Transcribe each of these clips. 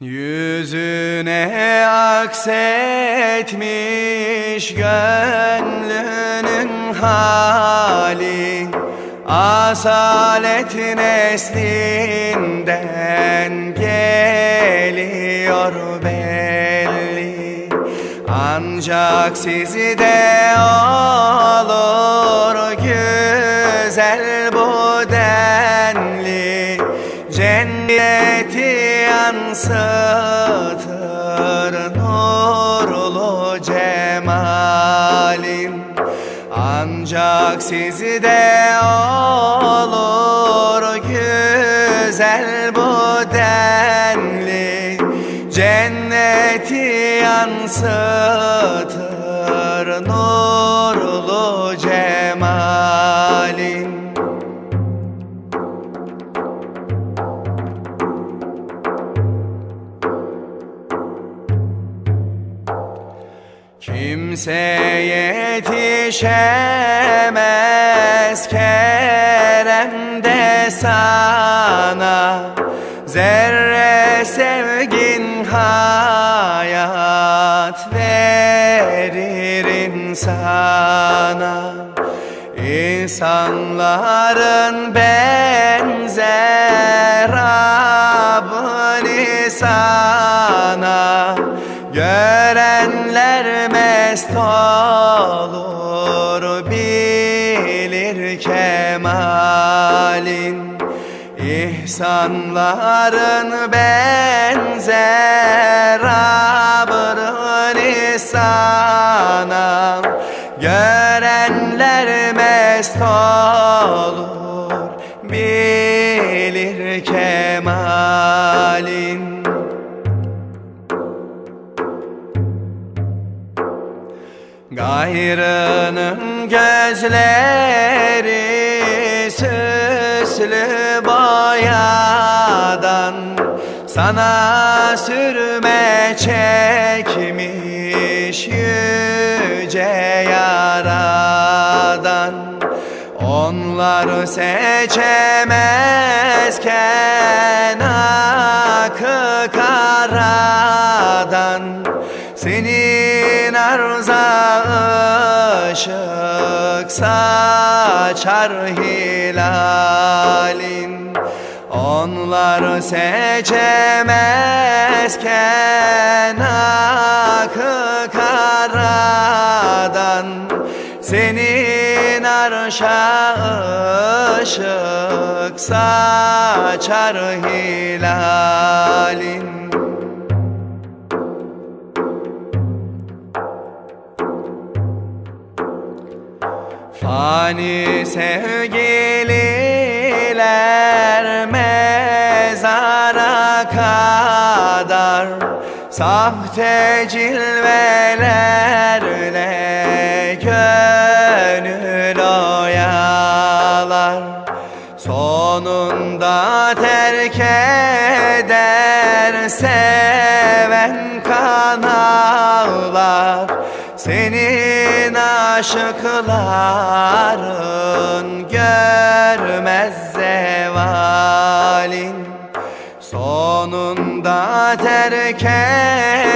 Yüzüne aksetmiş gönlünün hali Asalet neslinden geliyor belli. Ancak sizde olur güzel bu denli. Cenneti yansıtır nurlu cemalin. Ancak sizde olur güzel bu denli. Cenneti yansıtır Yetişemez Kerem'de sana Zerre sevgin hayat verir insana. İnsanların benzer Rabbini sana Görenler mest olur bilir kemalin. İhsanların benzer Rabbini sana Görenler mest olur bilir kemalin Gayrının gözleri süslü boyadan Sana sürme çekmiş yüce yaradan. Onlar seçemezken akı karadan senin arza ışık saçar hilalin. Onlar seçemezken akı karadan. Senin arşa ışık saçar hilalin Fani sevgililer mezara kadar Sahte cilvelerle gönül oyalar. Sonunda terk eder aşıkların görmez zevalin. Sonunda terk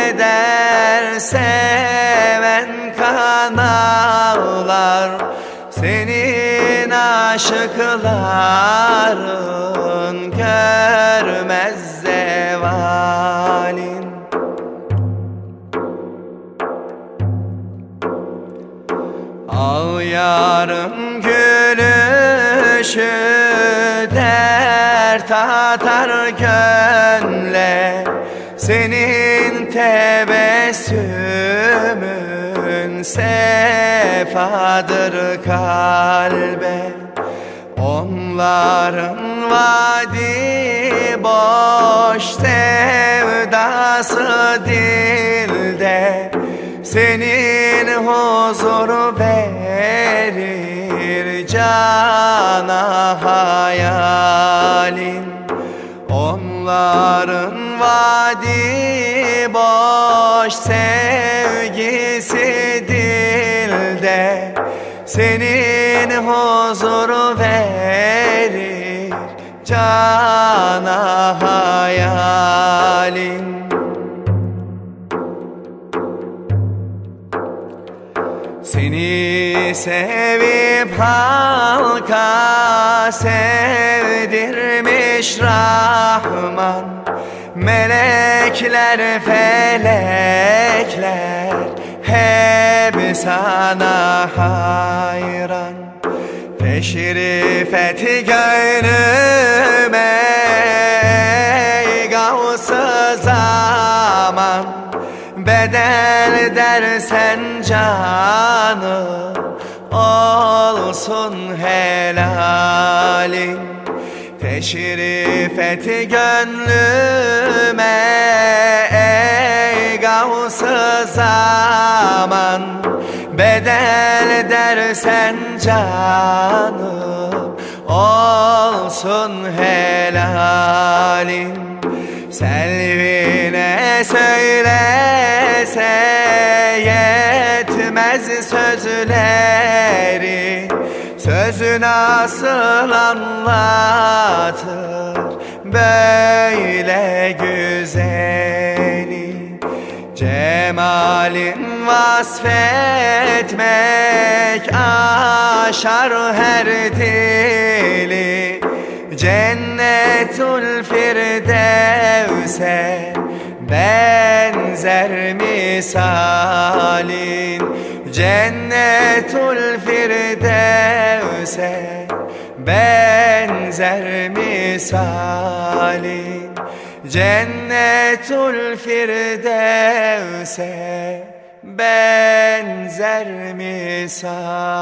eder seven kan ağlar Senin aşıkların görmez zevalin yarım gülüşü dert atar gönle. Senin tebessümün sefadır kalbe. Onların vadi boş sevdası dilde. Senin huzuru verir cana hayalin. Onların vadi boş sevgisi dilde. Senin huzuru verir cana hayalin Seni sevip halka sevdirmiş Rahman. Melekler felekler hep sana hayran. Teşrif et gönlüme ey gavs zaman. Bedel dersen canım olsun helalin. Teşrif et gönlüme ey gavs zaman. Bedel dersen canım olsun helalin. Selvine söylese yetmez sözleri. Sözü nasıl anlatır böyle güzeli. Cemalin vasfetmek aşar her dili. Cennetül Firdevs'e benzer misalin Cennetül Firdevs'e benzer misalin Cennetül Firdevs'e benzer misali